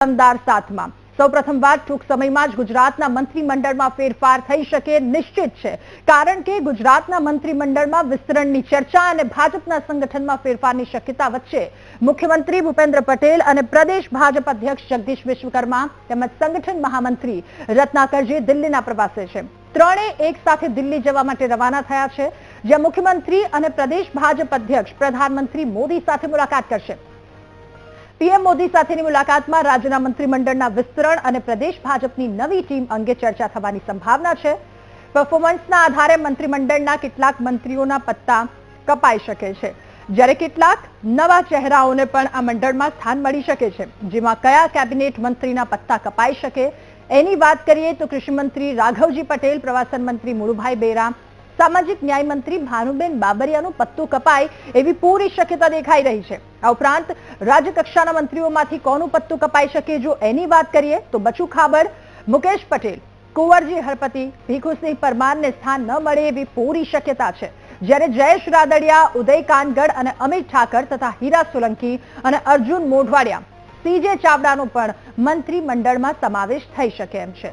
દમદાર સાથમાં. સૌપ્રથમવાર ટૂંક સમયમાં જ ગુજરાતના મંત્રીમંડળમાં ફેરફાર થઈ શકે નિશ્ચિત છે. કારણ કે ગુજરાતના મંત્રીમંડળમાં વિસ્તરણની ચર્ચા અને ભાજપના સંગઠનમાં ફેરફારની શક્યતા વચ્ચે મુખ્યમંત્રી ભૂપેન્દ્ર પટેલ અને પ્રદેશ ભાજપ અધ્યક્ષ જગદીશ વિશ્વકર્મા તેમજ સંગઠન મહામંત્રી રત્નાકરજી દિલ્હીના પ્રવાસે છે. ત્રણેય એક સાથે દિલ્હી જવા માટે રવાના થયા છે, જ્યાં મુખ્યમંત્રી અને પ્રદેશ ભાજપ અધ્યક્ષ, પ્રધાનમંત્રી મોદી સાથે મુલાકાત કરશે. પીએમ મોદી સાથેની મુલાકાતમાં રાજ્યના મંત્રીમંડળના વિસ્તરણ અને પ્રદેશ ભાજપની નવી ટીમ અંગે ચર્ચા થવાની સંભાવના છે. પરફોર્મન્સના આધારે મંત્રીમંડળના કેટલાક મંત્રીઓના પત્તા કપાઈ શકે છે. જ્યારે કેટલાક નવા ચહેરાઓને પણ આ મંડળમાં સ્થાન મળી શકે છે, જેમાં કયા કેબિનેટ મંત્રીના પત્તા કપાઈ શકે એની વાત કરીએ તો કૃષિમંત્રી રાઘવજી પટેલ, પ્રવાસન મંત્રી મુળુભાઈ બેરા સામાજિક ન્યાય મંત્રી ભાનુબેન બાબરિયાનું પત્તું કપાય એવી પૂરી શક્યતા દેખાઈ રહી છે. આ ઉપરાંત રાજ્યકક્ષાના મંત્રીઓમાંથી કોનું પત્તું કપાઈ શકે જો એની વાત કરીએ તો બચુ ખાબર, મુકેશ પટેલ, કુંવરજી હરપતિ, ભીખુસિંહ પરમારને સ્થાન ન મળે એવી પૂરી શક્યતા છે. જ્યારે જયેશ રાદડિયા, ઉદય કાનગડ અને અમિત ઠાકર તથા હીરા સોલંકી અને અર્જુન મોઢવાડિયા સીજે ચાવડાનો પણ મંત્રીમંડળમાં સમાવેશ થઈ શકે એમ છે.